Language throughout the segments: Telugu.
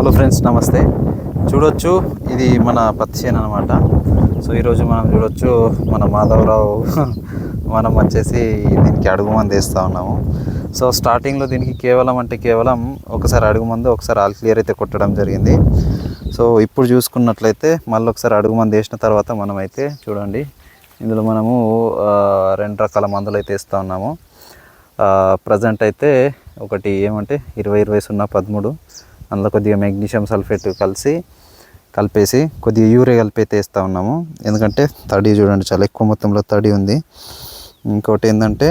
హలో ఫ్రెండ్స్ నమస్తే. చూడొచ్చు ఇది మన పత్తి చేను అనమాట సో ఈరోజు మనం చూడొచ్చు మన మాధవరావు మనం వచ్చేసి దీనికి అడుగు మంది వేస్తూ ఉన్నాము. సో స్టార్టింగ్లో దీనికి కేవలం అంటే కేవలం ఒకసారి అడుగు మందు ఒకసారి ఆల్ క్లియర్ అయితే కొట్టడం జరిగింది. సో ఇప్పుడు చూసుకున్నట్లయితే మళ్ళీ ఒకసారి అడుగు మంది వేసిన తర్వాత మనమైతే చూడండి ఇందులో మనము రెండు రకాల మందులు అయితే ఇస్తూ ఉన్నాము. ప్రజెంట్ అయితే ఒకటి ఏమంటే ఇరవై ఇరవై సున్నా పదమూడు. అందులో కొద్దిగా మెగ్నీషియం సల్ఫేట్ కలిసి కలిపేసి కొద్దిగా యూరియా కలిపి అయితే వేస్తూ ఉన్నాము. ఎందుకంటే తడి చూడండి చాలా ఎక్కువ మొత్తంలో తడి ఉంది. ఇంకోటి ఏంటంటే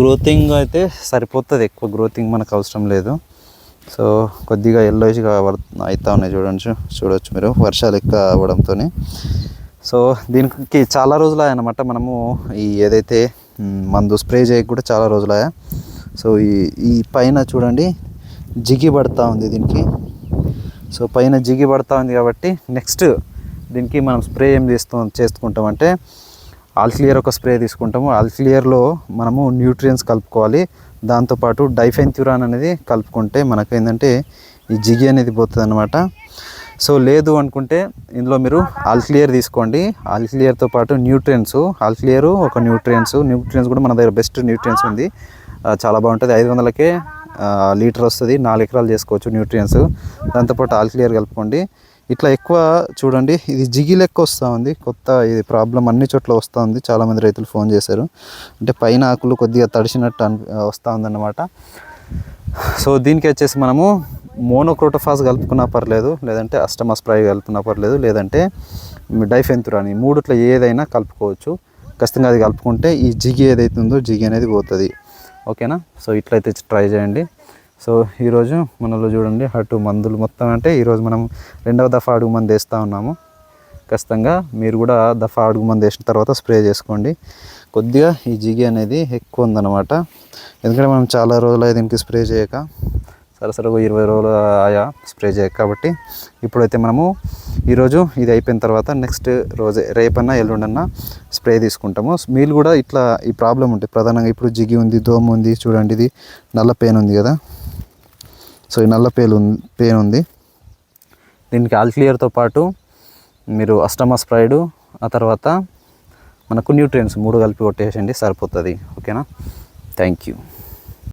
గ్రోతింగ్ అయితే సరిపోతుంది ఎక్కువ గ్రోతింగ్ మనకు అవసరం లేదు. సో కొద్దిగా ఎల్లోయిష్గా అవుతా ఉన్నాయి చూడండి చూడవచ్చు మీరు వర్షాలు ఎక్కువ అవ్వడంతో సో దీనికి చాలా రోజులు అన్నమాట మనము ఈ ఏదైతే మందు స్ప్రే చేయక కూడా చాలా రోజులు సో ఈ ఈ పైన చూడండి జిగి పడతా ఉంది దీనికి. సో పైన జిగి పడతా ఉంది కాబట్టి నెక్స్ట్ దీనికి మనం స్ప్రే ఏం చేస్తూ చేసుకుంటామంటే ఆల్ క్లియర్ ఒక స్ప్రే తీసుకుంటాము. ఆల్ క్లియర్లో మనము న్యూట్రియన్స్ కలుపుకోవాలి. దాంతోపాటు డైఫెన్థ్యూరాన్ అనేది కలుపుకుంటే మనకు ఏంటంటే ఈ జిగి అనేది పోతుంది అనమాట సో లేదు అనుకుంటే ఇందులో మీరు ఆల్ క్లియర్ తీసుకోండి. ఆల్ క్లియర్తో పాటు న్యూట్రియన్స్ ఆల్ క్లియర్ ఒక న్యూట్రియన్స్ న్యూట్రియన్స్ కూడా మన దగ్గర బెస్ట్ న్యూట్రియన్స్ ఉంది. చాలా బాగుంటుంది. ఐదు వందలకే లీటర్ వస్తుంది నాలుగు ఎకరాలు చేసుకోవచ్చు న్యూట్రియన్స్ దాంతోపాటు ఆల్ క్లియర్ కలుపుకోండి. ఇట్లా ఎక్కువ చూడండి ఇది జిగి లెక్క వస్తూ ఉంది. కొత్త ఇది ప్రాబ్లం అన్ని చోట్ల వస్తూ ఉంది. చాలామంది రైతులు ఫోన్ చేశారు. అంటే పైన ఆకులు కొద్దిగా తడిసినట్టు అని వస్తూ ఉందన్నమాట. సో దీనికి వచ్చేసి మనము మోనోక్రోటోఫాస్ కలుపుకున్నా పర్లేదు లేదంటే అస్టమస్ స్ప్రై కలుపుకున్నా పర్లేదు లేదంటే డైఫెంతురాని మూడిట్లో ఏదైనా కలుపుకోవచ్చు. ఖచ్చితంగా అది కలుపుకుంటే ఈ జిగి ఏదైతే ఉందో జిగి అనేది పోతుంది. ఓకేనా? సో ఇట్లయితే ట్రై చేయండి. సో ఈరోజు మనలో చూడండి అటు మందులు మొత్తం అంటే ఈరోజు మనం రెండవ దఫా అడుగు మంది వేస్తూ ఉన్నాము. ఖచ్చితంగా మీరు కూడా దఫా అడుగు మంది వేసిన తర్వాత స్ప్రే చేసుకోండి. కొద్దిగా ఈ జిగి అనేది ఎక్కువ ఉందన్నమాట. ఎందుకంటే మనం చాలా రోజులు దీనికి స్ప్రే చేయక సరసరగా ఇరవై రోజులు ఆయా స్ప్రే చేయాలి. కాబట్టి ఇప్పుడైతే మనము ఈరోజు ఇది అయిపోయిన తర్వాత నెక్స్ట్ రోజే రేపన్నా ఎల్లుండన్నా స్ప్రే తీసుకుంటాము. మీరు కూడా ఇట్లా ఈ ప్రాబ్లం ఉంటుంది. ప్రధానంగా ఇప్పుడు జిగి ఉంది దోమ ఉంది చూడండి ఇది నల్ల పెయిన్ ఉంది కదా. సో ఈ నల్ల పేలు ఉంది పెయిన్ ఉంది. దీనికి ఆల్ క్లియర్తో పాటు మీరు అష్టమా స్ప్రైడు ఆ తర్వాత మనకు న్యూట్రియన్స్ మూడు కలిపి కొట్టేసండి సరిపోతుంది. ఓకేనా? Thank you.